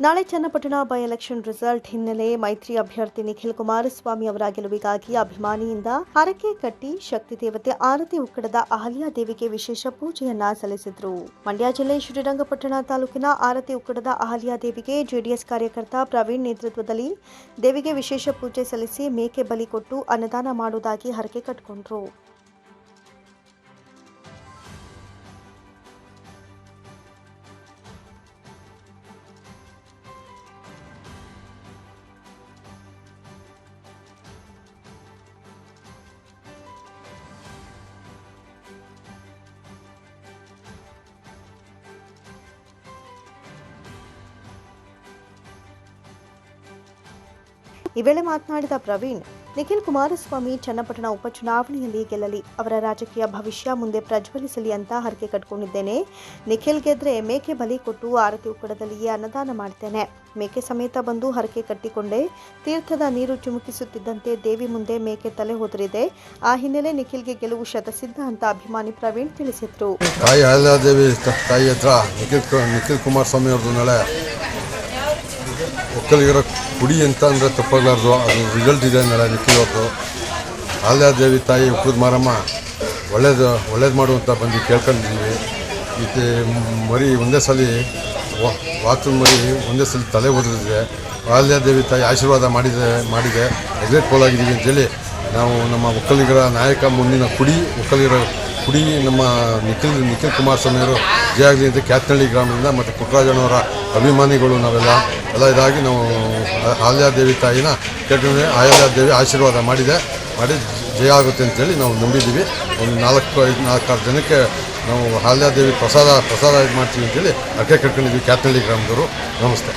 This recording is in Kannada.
ನಾಳೆ ಚನ್ನಪಟ್ಟಣ ಬೈ ಎಲೆಕ್ಷನ್ ರಿಸಲ್ಟ್ ಹಿನ್ನೆಲೆ ಮೈತ್ರಿ ಅಭ್ಯರ್ಥಿ ನಿಖಿಲ್ ಕುಮಾರಸ್ವಾಮಿ ಅವರ ಗೆಲುವಿಗಾಗಿ ಅಭಿಮಾನಿಯಿಂದ ಹರಕೆ ಕಟ್ಟಿ ಶಕ್ತಿ ದೇವತೆ ಆರತಿ ಉಕ್ಕಡದ ಅಹಲ್ಯಾ ದೇವಿಗೆ ವಿಶೇಷ ಪೂಜೆಯನ್ನ ಸಲ್ಲಿಸಿದ್ರು. ಮಂಡ್ಯ ಜಿಲ್ಲೆ ಶ್ರೀರಂಗಪಟ್ಟಣ ತಾಲೂಕಿನ ಆರತಿ ಉಕ್ಕಡದ ಅಹಲ್ಯಾ ದೇವಿಗೆ ಜೆಡಿಎಸ್ ಕಾರ್ಯಕರ್ತ ಪ್ರವೀಣ್ ನೇತೃತ್ವದಲ್ಲಿ ದೇವಿಗೆ ವಿಶೇಷ ಪೂಜೆ ಸಲ್ಲಿಸಿ ಮೇಕೆ ಬಲಿ ಕೊಟ್ಟು ಅನ್ನದಾನ ಮಾಡುವುದಾಗಿ ಹರಕೆ ಕಟ್ಟಿಕೊಂಡ್ರು ಈ ವೇಳೆ ಮಾತನಾಡಿದ ಪ್ರವೀಣ್, ನಿಖಿಲ್ ಕುಮಾರಸ್ವಾಮಿ ಚನ್ನಪಟ್ಟಣ ಉಪಚುನಾವಣೆಯಲ್ಲಿ ಗೆಲ್ಲಲಿ, ಅವರ ರಾಜಕೀಯ ಭವಿಷ್ಯ ಮುಂದೆ ಪ್ರಜ್ವಲಿಸಲಿ ಅಂತ ಹರಕೆ ಕಟ್ಕೊಂಡಿದ್ದೇನೆ. ನಿಖಿಲ್ ಗೆದ್ರೆ ಮೇಕೆ ಬಲಿ ಕೊಟ್ಟು ಆರತಿ ಉಕ್ಕಡದಲ್ಲಿಯೇ ಅನ್ನದಾನ ಮಾಡ್ತೇನೆ. ಮೇಕೆ ಸಮೇತ ಬಂದು ಹರಕೆ ಕಟ್ಟಿಕೊಂಡೆ. ತೀರ್ಥದ ನೀರು ಚಿಮುಕಿಸುತ್ತಿದ್ದಂತೆ ದೇವಿ ಮುಂದೆ ಮೇಕೆ ತಲೆ ಹೋದರಿದೆ. ಆ ಹಿನ್ನೆಲೆ ನಿಖಿಲ್ಗೆ ಗೆಲುವು ಶತಸಿದ್ಧ ಅಂತ ಅಭಿಮಾನಿ ಪ್ರವೀಣ್ ತಿಳಿಸಿದ್ರು. ತಾಯಿ ಹತ್ರ ನಿಖಿಲ್ ನಿಖಿಲ್ ಕುಮಾರಸ್ವಾಮಿ ಅವ್ರದ್ದು ನಾಳೆ ಒಕ್ಕಲಿಗರ ಕುಡಿ ಅಂತ ಅಂದರೆ ತಪ್ಪಾಗಲಾರ್ದು. ಅದು ರಿಸಲ್ಟ್ ಇದೆ ನಾಳೆ ನಿಖಿಲ್ ಆಲ್ಯಾ ದೇವಿ ತಾಯಿ ಉಪ್ಪದ ಮಾರಮ್ಮ, ಒಳ್ಳೇದು ಒಳ್ಳೇದು ಮಾಡುವಂತ ಬಂದು ಕೇಳ್ಕೊಂಡಿದ್ದೀವಿ ಇದು ಮರಿ ಒಂದೇ ಸಲ ವಾತು ಮರಿ ಒಂದೇ ಸಲ ತಲೆ ಓದಿದ್ರೆ ಆಲ್ಯಾ ದೇವಿ ತಾಯಿ ಆಶೀರ್ವಾದ ಮಾಡಿದೆ ಮಾಡಿದೆ. ಎಗ್ರೆಟ್ ಪೋಲ್ ಆಗಿದ್ದೀವಿ ಅಂತೇಳಿ ನಾವು ನಮ್ಮ ಒಕ್ಕಲಿಗರ ನಾಯಕ ಮುಂದಿನ ಕುಡಿ, ಒಕ್ಕಲಿಗರ ಕುಡಿ ನಮ್ಮ ನಿಖಿಲ್ ನಿಖಿಲ್ ಕುಮಾರಸ್ವಾಮಿಯವರು ಜಯ ಆಗಲಿ ಅಂತ ಕ್ಯಾತ್ನಳ್ಳಿ ಗ್ರಾಮದಿಂದ ಮತ್ತು ಪುಟ್ಟರಾಜನವರ ಅಭಿಮಾನಿಗಳು ನಾವೆಲ್ಲ. ಎಲ್ಲ ಇದಾಗಿ ನಾವು ಆಲ್ಯಾದೇವಿ ತಾಯಿನ ಕೇಳ್ಕೊಂಡ್ರೆ ಆಲ್ಯಾದೇವಿ ಆಶೀರ್ವಾದ ಮಾಡಿದೆ. ಮಾಡಿ ಜಯ ಆಗುತ್ತೆ ಅಂತೇಳಿ ನಾವು ನಂಬಿದ್ದೀವಿ. ಒಂದು ನಾಲ್ಕು, ಐದು, ನಾಲ್ಕಾರು ಜನಕ್ಕೆ ನಾವು ಆಲ್ಯಾದೇವಿ ಪ್ರಸಾದ ಪ್ರಸಾದ ಇದು ಮಾಡ್ತೀವಿ ಅಂತೇಳಿ ಅಕ್ಕೆ ಕಟ್ಕೊಂಡಿದ್ದೀವಿ ಕ್ಯಾತ್ನಳ್ಳಿ ಗ್ರಾಮದವರು. ನಮಸ್ತೆ.